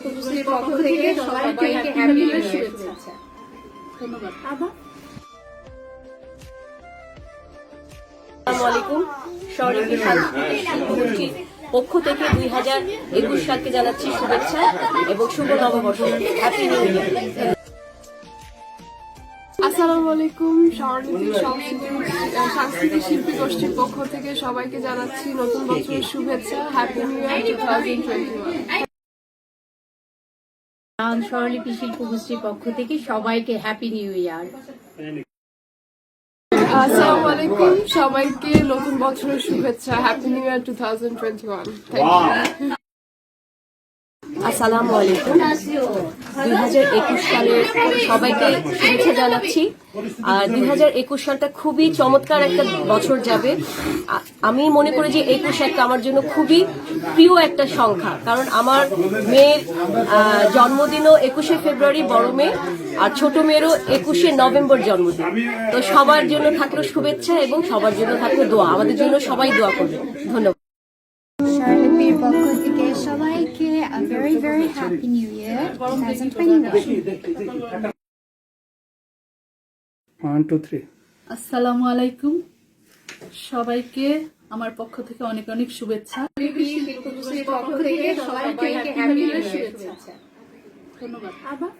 কুকুরশ্রীর পক্ষ থেকে সবাইকে হ্যাপি শুভেচ্ছা। ধন্যবাদ। আবার? আসসালামু আলাইকুম। স্বরলিপি পক্ষ থেকে দুই হাজার একুশ সালকে জানাচ্ছি শুভেচ্ছা এবং শুভ নববর্ষ হ্যাপি নিউ ইয়ার আসসালামু আলাইকুম। সাংস্কৃতিক শিল্পী গোষ্ঠীর পক্ষ থেকে সবাইকে জানাচ্ছি নতুন বছরের শুভেচ্ছা। Happy new year two thousand twenty one স্বরলিপি শিল্প গোষ্ঠীর পক্ষ থেকে সবাইকে হ্যাপি নিউ ইয়ার আসসালামু আলাইকুম। সবাইকে নতুন বছরের শুভেচ্ছা। Happy new year two thousand twenty one আসসালামু আলাইকুম। দুই হাজার একুশ সালের সবাইকে শুভেচ্ছা জানাচ্ছি। আর দুই হাজার একুশ সালটা খুবই চমৎকার একটা বছর যাবে। আমি মনে করি যে একুশ একটা আমার জন্য খুবই প্রিয় একটা সংখ্যা। কারণ আমার মেয়ের জন্মদিনও একুশে ফেব্রুয়ারি, বড় মেয়ে আর ছোট মেয়েরও একুশে নভেম্বর জন্মদিন। তো সবার জন্য থাকল শুভেচ্ছা এবং সবার জন্য থাকল দোয়া। আমাদের জন্য সবাই দোয়া করবে। ধন্যবাদ। পক্ষ থেকে সবাইকে very very happy new year one two three আসসালামু আলাইকুম সবাইকে আমার পক্ষ থেকে অনেক অনেক শুভেচ্ছা। থেকে সবাইকে হ্যাপি নিউ ইয়ার শুভেচ্ছা ধন্যবাদ। আবার